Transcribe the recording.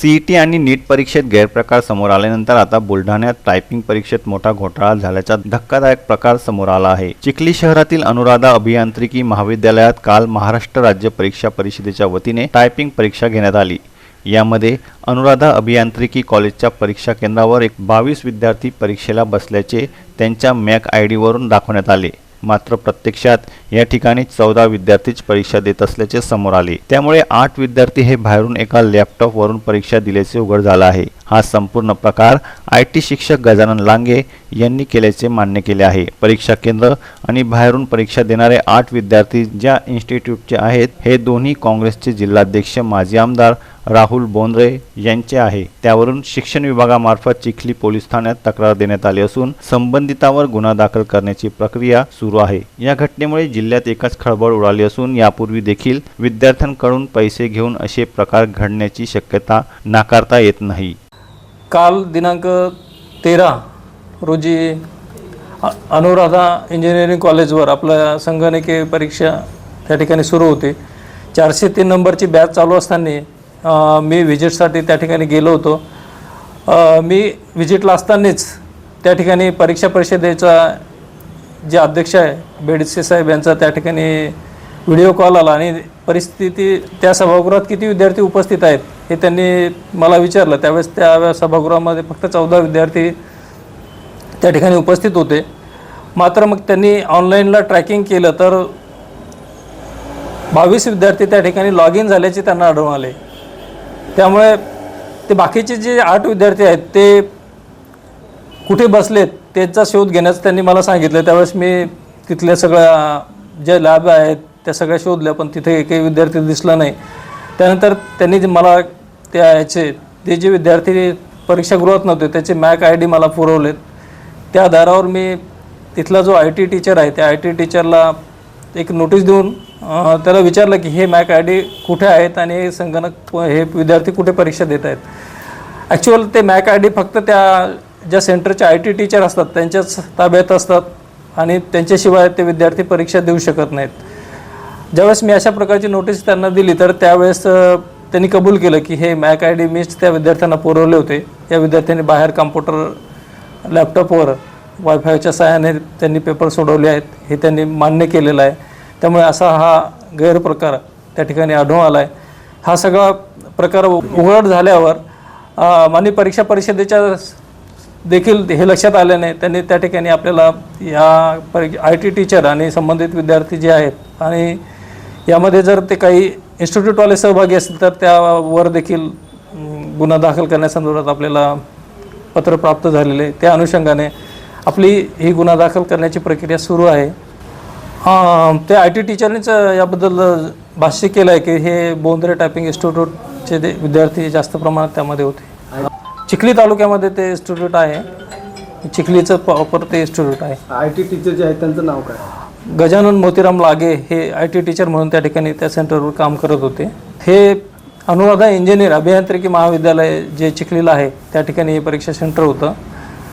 CET आणि नीट परीक्षेत गैरप्रकार समोर आल्यानंतर आता बुलढाण्यात टायपिंग परीक्षेत मोठा घोटाळा झाल्याचा धक्कादायक प्रकार समोर आला आहे. चिखली शहरातील अनुराधा अभियांत्रिकी महाविद्यालयात काल महाराष्ट्र राज्य परीक्षा परिषदेच्या वतीने टायपिंग परीक्षा घेण्यात आली. यामध्ये अनुराधा अभियांत्रिकी कॉलेजच्या परीक्षा केंद्रावर एक बावीस विद्यार्थी परीक्षेला बसल्याचे त्यांच्या मॅक आय डीवरून दाखवण्यात आले. मात्र प्रत्यक्षात या ठिकाणी चौदा विद्यार्थीच परीक्षा देत असल्याचे समोर आले. त्यामुळे आठ विद्यार्थी हे बाहेरून एका लॅपटॉपवरून परीक्षा दिल्याचे उघड झालं आहे. हा संपूर्ण प्रकार आय टी शिक्षक गजानन लांगे यांनी केल्याचे मान्य केले आहे. परीक्षा केंद्र आणि बाहेरून परीक्षा देणारे आठ विद्यार्थी ज्या इन्स्टिट्यूटचे आहेत हे दोन्ही काँग्रेसचे जिल्हाध्यक्ष माजी आमदार राहुल बोंद्रे यांचे आहे. त्यावरून शिक्षण विभागामार्फत चिखली पोलीस ठाण्यात तक्रार देण्यात आली असून संबंधितावर गुन्हा दाखल करण्याची प्रक्रिया सुरू आहे. या घटनेमुळे जिल्ह्यात एकच खळबळ उडाली असून यापूर्वी देखील विद्यार्थ्यांकडून पैसे घेऊन असे प्रकार घडण्याची शक्यता नाकारता येत नाही. काल दिनांक तेरा रोजी अनुराधा इंजिनिअरिंग कॉलेजवर आपल्या संगणकीय परीक्षा त्या ठिकाणी सुरू होते. चारशे तीन नंबरची बॅच चालू असताना मी व्हिजिटसाठी त्या ठिकाणी गेलो होतो. मी व्हिजिटला असतानाच त्या ठिकाणी परीक्षा परिषदेचा जे अध्यक्ष आहे बेडसे साहेब यांचा त्या ठिकाणी व्हिडिओ कॉल आला आणि परिस्थिती त्या सभागृहात किती विद्यार्थी उपस्थित आहेत हे त्यांनी मला विचारलं. त्यावेळेस त्या सभागृहामध्ये फक्त चौदा विद्यार्थी त्या ठिकाणी उपस्थित होते. मात्र मग त्यांनी ऑनलाईनला ट्रॅकिंग केलं तर बावीस विद्यार्थी त्या ठिकाणी लॉग इन झाल्याचे त्यांना आढळून आले. त्यामुळे ते बाकीचे जे आठ विद्यार्थी आहेत ते कुठे बसलेत त्याचा शोध घेण्याचं त्यांनी मला सांगितलं. त्यावेळेस मी तिथल्या सगळ्या ज्या लॅब आहेत त्या सगळ्या शोधल्या पण तिथे एकही विद्यार्थी दिसला नाही. त्यानंतर त्यांनी जे मला त्या ह्याचे ते जे विद्यार्थी परीक्षागृहात नव्हते त्याचे मॅक आय डी मला पुरवलेत. त्या आधारावर मी तिथला जो आय टी टीचर आहे त्या आय टी टीचरला एक नोटीस देऊन त्याला विचारलं की हे मॅक आय डी कुठे आहेत आणि हे संगणक हे विद्यार्थी कुठे परीक्षा देत आहेत? ॲक्च्युअल ते मॅक आय डी फक्त त्या ज्या सेंटरच्या आय टी टीचर असतात त्यांच्याच ताब्यात असतात आणि त्यांच्याशिवाय ते विद्यार्थी परीक्षा देऊ शकत नाहीत. ज्यावेळेस मी अशा प्रकारची नोटीस त्यांना दिली तर त्यावेळेस त्यांनी कबूल केलं की हे मॅक आय डी मीच त्या विद्यार्थ्यांना पुरवले होते या विद्यार्थ्यांनी बाहेर कॉम्प्युटर लॅपटॉपवर. वायफायच्या सहाय्याने त्यांनी पेपर सोडवले आहेत हे त्यांनी मान्य केलेलं आहे. त्यामुळे असा हा गैरप्रकार त्या ठिकाणी आढळून आला आहे हा सगळा प्रकार उघड झाल्यावर माननीय परीक्षा परिषदेच्या देखील हे लक्षात आल्याने त्यांनी त्या ठिकाणी आपल्याला या परी आय टी टीचर आणि संबंधित विद्यार्थी जे आहेत आणि यामध्ये जर ते काही इन्स्टिट्यूटवाले सहभागी असतील तर त्यावर देखील गुन्हा दाखल करण्यासंदर्भात आपल्याला पत्र प्राप्त झालेले त्या अनुषंगाने आपली ही गुन्हा दाखल करण्याची प्रक्रिया सुरू आहे. ते आय टी टीचरनीच याबद्दल भाष्य केलं आहे की हे बोंद्रे टायपिंग इन्स्टिट्यूटचे ते विद्यार्थी जास्त प्रमाणात त्यामध्ये होते. चिखली तालुक्यामध्ये ते इन्स्टिट्यूट आहे. चिखलीचं प्रॉपर ते इन्स्टिट्यूट आहे. आय टी टीचर जे आहेत त्यांचं नाव काय? गजानन मोतीराम लागे हे आय टी टीचर म्हणून त्या ठिकाणी त्या सेंटरवर काम करत होते. हे अनुराधा इंजिनियर अभियांत्रिकी महाविद्यालय जे चिखलीला आहे त्या ठिकाणी हे परीक्षा सेंटर होतं.